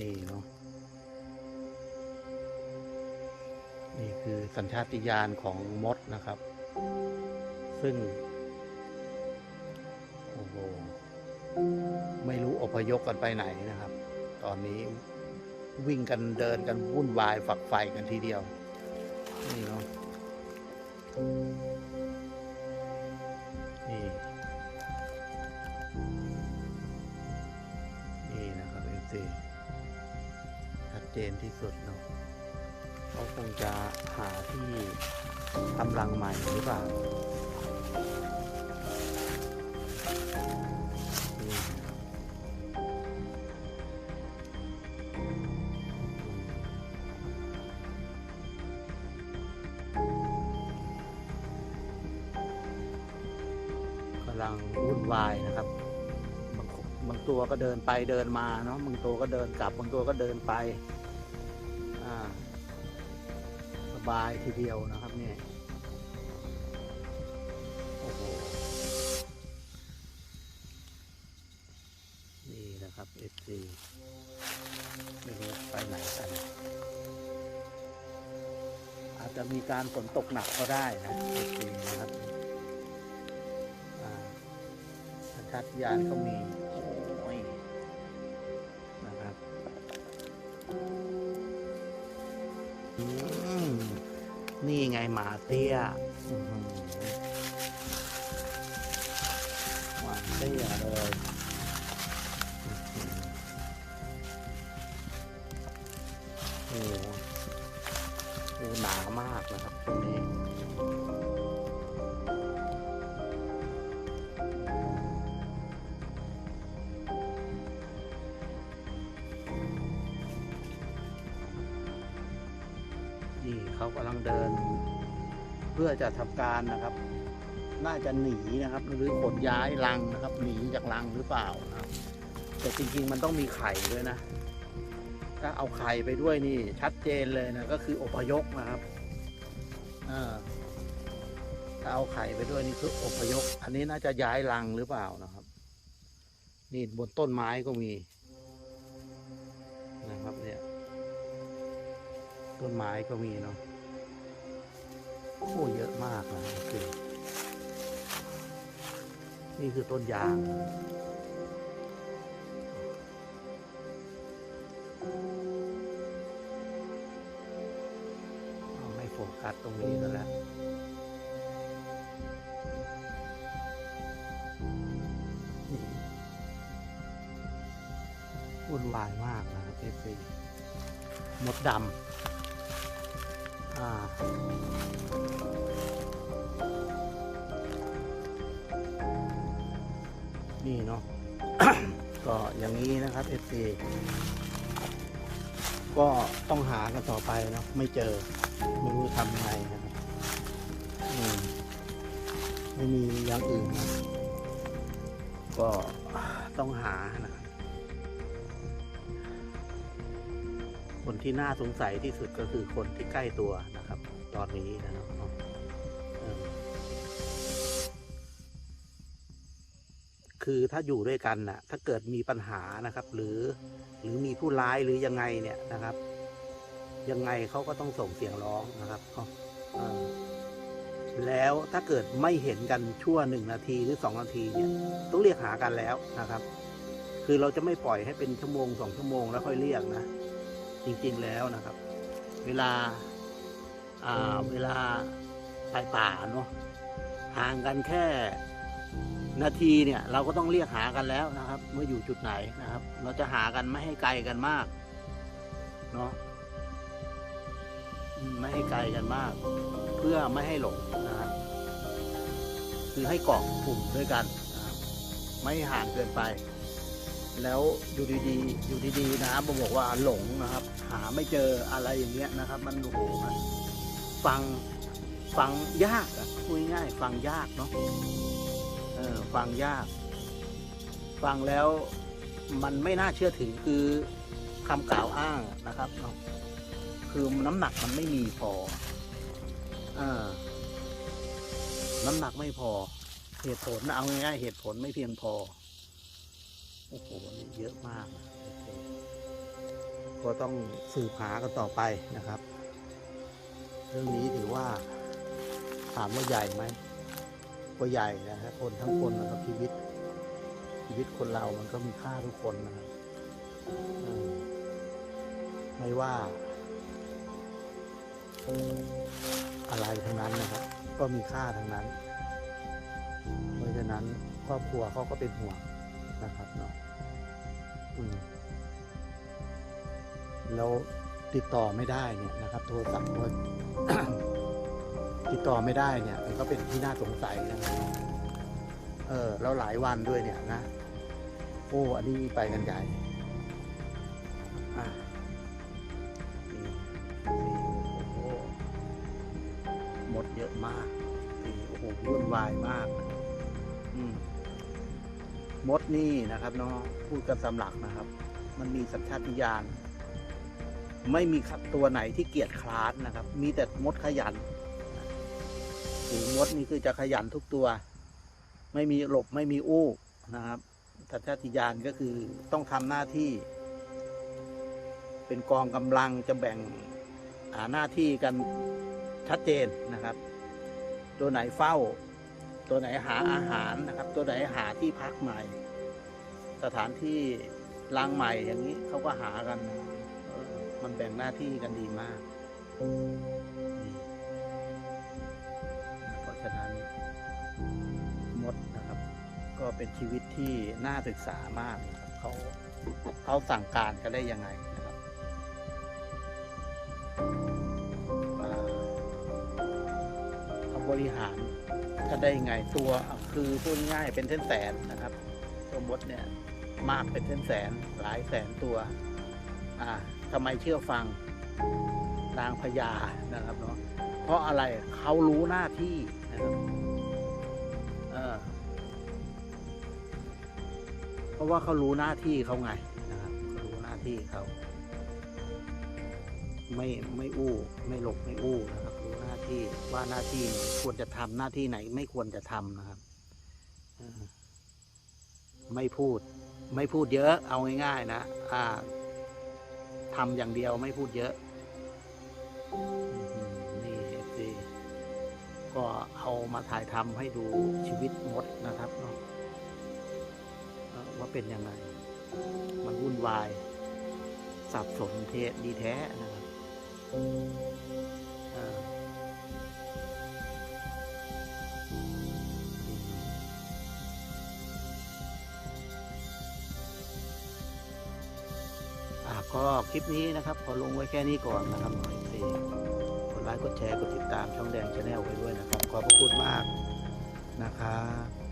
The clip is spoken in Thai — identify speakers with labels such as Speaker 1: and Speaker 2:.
Speaker 1: นี่เนาะนี่คือสัญชาติญาณของมดนะครับ ซึ่ง โอ้โห ไม่รู้อพยพกันไปไหนนะครับ ตอนนี้วิ่งกันเดินกันวุ่นวายฝักใฝ่กันทีเดียว นี่เนาะ เจนที่สุดเนาะเขาคงจะหาที่ทำรังใหม่หรือเปล่าลังวุ่นวายนะครับบางบางตัวก็เดินไปเดินมาเนาะบางตัวก็เดินกลับบางตัวก็เดินไป สบายทีเดียวนะครับเนี่ยโอ้โหนี่นะครับเอฟซีไม่รู้ไปไหนกัน อาจจะมีการฝนตกหนักก็ได้นะเอฟซีนะครับอ่าสัญชาตญาณก็มี นี่ไงหมาเตี้ยอื้อหือหมาเตี้ยเลยอื้อหือโอ้ เขากำลังเดิน เพื่อจะทำการนะครับ น่าจะหนีนะครับ หรือขนย้ายรังนะครับ หนีจากรังหรือเปล่านะครับแต่จริงๆมันต้องมีไข่ด้วยนะ ถ้าเอาไข่ไปด้วยนี่ชัดเจนเลยนะก็คืออพยพนะครับอ่าถ้าเอาไข่ไปด้วยนี่คืออพยพอันนี้น่าจะย้ายรังหรือเปล่านะครับ นี่บนต้นไม้ก็มี ต้นไม้ก็มีเนาะโอ้เยอะมากนะคือนี่คือต้นยางเอาไม่โฟกัสตรงนี้ก็แล้วนี่วุ่นวายมากนะครับเอฟซีมดดำ นี่เนาะ ก็อย่างนี้นะครับ FC ก็ต้องหากันต่อไปเนาะ ไม่เจอ ไม่รู้ทำยังไงนะครับไม่มีอย่างอื่นนะก็ต้องหานะครับ คนที่น่าสงสัยที่สุดก็คือคนที่ใกล้ตัวนะครับ ตอนนี้นะครับคือถ้าอยู่ด้วยกันนะถ้าเกิดมีปัญหานะครับ หรือหรือมีผู้ร้ายหรือยังไงเนี่ยนะครับ ยังไงเขาก็ต้องส่งเสียงร้องนะครับแล้วถ้าเกิดไม่เห็นกันชั่วหนึ่งนาทีหรือสองนาทีเนี่ย ต้องเรียกหากันแล้วนะครับ คือเราจะไม่ปล่อยให้เป็นชั่วโมงสองชั่วโมงแล้วค่อยเรียกนะ จริงๆแล้วนะครับ เวลาอ่าเวลาไปป่าเนาะห่างกันแค่นาทีเนี่ยเราก็ต้องเรียกหากันแล้วนะครับ เมื่ออยู่จุดไหนนะครับ เราจะหากันไม่ให้ไกลกันมากเนาะอืมไม่ให้ไกลกันมาก เพื่อไม่ให้หลงนะครับคือให้เกาะกลุ่มด้วยกันนะครับไม่ให้ห่างเกินไป แล้วอยู่ดีๆอยู่ดีๆนะมาบอกว่าหลงนะครับ หาไม่เจออะไรอย่างเงี้ยนะครับ มันโอ้โหมันฟังฟังยากอะพูดง่ายฟังยากเนาะเออฟังยาก ฟังแล้วมันไม่น่าเชื่อถือคือคำกล่าวอ้างนะครับเนาะคือน้ำหนักมันไม่มีพอเออน้ำหนักไม่พอ เหตุผลเอาง่ายๆเหตุผลไม่เพียงพอโอ้โหนี่เยอะมากนะ ก็ต้องสืบหากันต่อไปนะครับ เรื่องนี้ถือว่าถามว่าใหญ่ไหมก็ใหญ่นะครับคนทั้งคนนะครับชีวิต ชีวิตคนเรามันก็มีค่าทุกคนนะครับไม่ว่า อะไรทั้งนั้นนะครับ ก็มีค่าทั้งนั้น เพราะฉะนั้นครอบครัวเขาก็เป็นห่วงนะครับเนาะอืม แล้วติดต่อไม่ได้เนี่ยนะครับ โทรศัพท์ก็ติดต่อไม่ได้เนี่ย มันก็เป็นที่น่าสงสัยนะครับเออแล้วหลายวันด้วยเนี่ยนะ โอ้อันนี้ไปกันใหญ่อะนี่นี่โอ้โหหมดเยอะมากนี่โอ้โหวุ่นวายมาก อืมมดนี่นะครับเนาะพูดกันสำหลักนะครับ มันมีสัญชาติญาณ ไม่มีขัดตัวไหนที่เกียจคร้านนะครับ มีแต่มดขยันสีมดนี่คือจะขยันทุกตัว ไม่มีหลบไม่มีอู้นะครับสัญชาตญาณก็คือต้องทำหน้าที่ เป็นกองกำลังจะแบ่งหาหน้าที่กันชัดเจนนะครับ ตัวไหนเฝ้า ตัวไหนหาอาหารนะครับ ตัวไหนหาที่พักใหม่ สถานที่รังใหม่อย่างนี้เขาก็หากัน มันแบ่งหน้าที่กันดีมากเพราะฉะนั้นมดนะครับ ก็เป็นชีวิตที่น่าศึกษามากนะครับเขาเขาสั่งการกันได้ยังไงนะครับเขาบริหารถ้าได้ไงตัวคือพูดง่ายเป็นเส้นแสนนะครับตัวมดเนี่ยมากเป็นเส้นแสนหลายแสนตัว อ่า ทำไมเชื่อฟังนางพญานะครับเนาะเพราะอะไรเขารู้หน้าที่นะครับเออเพราะว่าเขารู้หน้าที่เขาไงนะครับเขารู้หน้าที่เขาไม่ไม่อู้ไม่หลบไม่อู้นะครับรู้หน้าที่ว่าหน้าที่ไหนควรจะทำหน้าที่ไหน ไม่ควรจะทำนะครับไม่พูด ไม่พูดเยอะเอาง่ายๆนะ อ่า ทำอย่างเดียวไม่พูดเยอะนี่สิก็เอามาถ่ายทำให้ดูชีวิตมดนะครับเนาะว่าเป็นยังไง มันวุ่นวาย สับสนเทศดีแท้นะครับ ก็คลิปนี้นะครับขอลงไว้แค่นี้ก่อนนะครับหน่อยสิกดไลค์กดแชร์กดติดตามช่องแดงชาแนลไว้ด้วยนะครับ ขอบพระคุณมากนะครับ